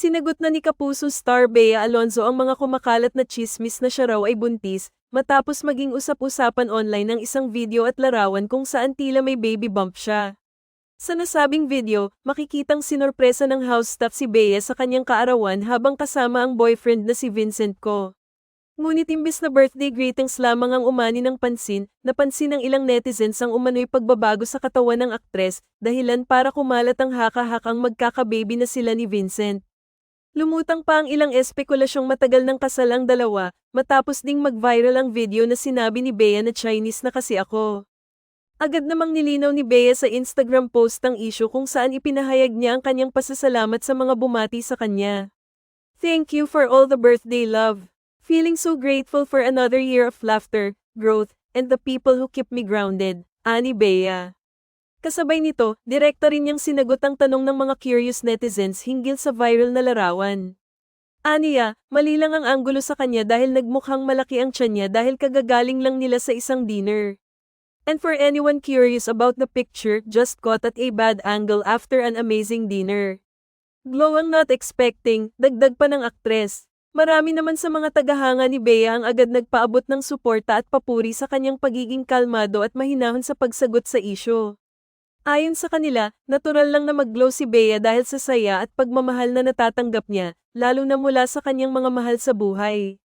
Sinagot na ni Kapuso star Bea Alonzo ang mga kumakalat na chismis na siya raw ay buntis, matapos maging usap-usapan online ng isang video at larawan kung saan tila may baby bump siya. Sa nasabing video, makikitang sinorpresa ng house staff si Bea sa kanyang kaarawan habang kasama ang boyfriend na si Vincent ko. Ngunit imbis na birthday greetings lamang ang umani ng pansin, napansin ng ilang netizens ang umano'y pagbabago sa katawan ng aktres, dahilan para kumalat ang haka-hakang magkakababy na sila ni Vincent. Lumutang pa ang ilang espekulasyong matagal ng kasal ang dalawa, matapos ding mag-viral ang video na sinabi ni Bea na Chinese na kasi ako. Agad namang nilinaw ni Bea sa Instagram post ang issue kung saan ipinahayag niya ang kanyang pasasalamat sa mga bumati sa kanya. Thank you for all the birthday love. Feeling so grateful for another year of laughter, growth, and the people who keep me grounded, Ani Bea. Kasabay nito, direkta rin niyang sinagot ang tanong ng mga curious netizens hinggil sa viral na larawan. Aniya, mali lang ang anggulo sa kanya dahil nagmukhang malaki ang tiyan niya dahil kagagaling lang nila sa isang dinner. And for anyone curious about the picture, just caught at a bad angle after an amazing dinner. Glow ang not expecting, dagdag pa ng aktres. Marami naman sa mga tagahanga ni Bea ang agad nagpaabot ng suporta at papuri sa kanyang pagiging kalmado at mahinahon sa pagsagot sa isyo. Ayon sa kanila, natural lang na mag-glow si Bea dahil sa saya at pagmamahal na natatanggap niya, lalo na mula sa kanyang mga mahal sa buhay.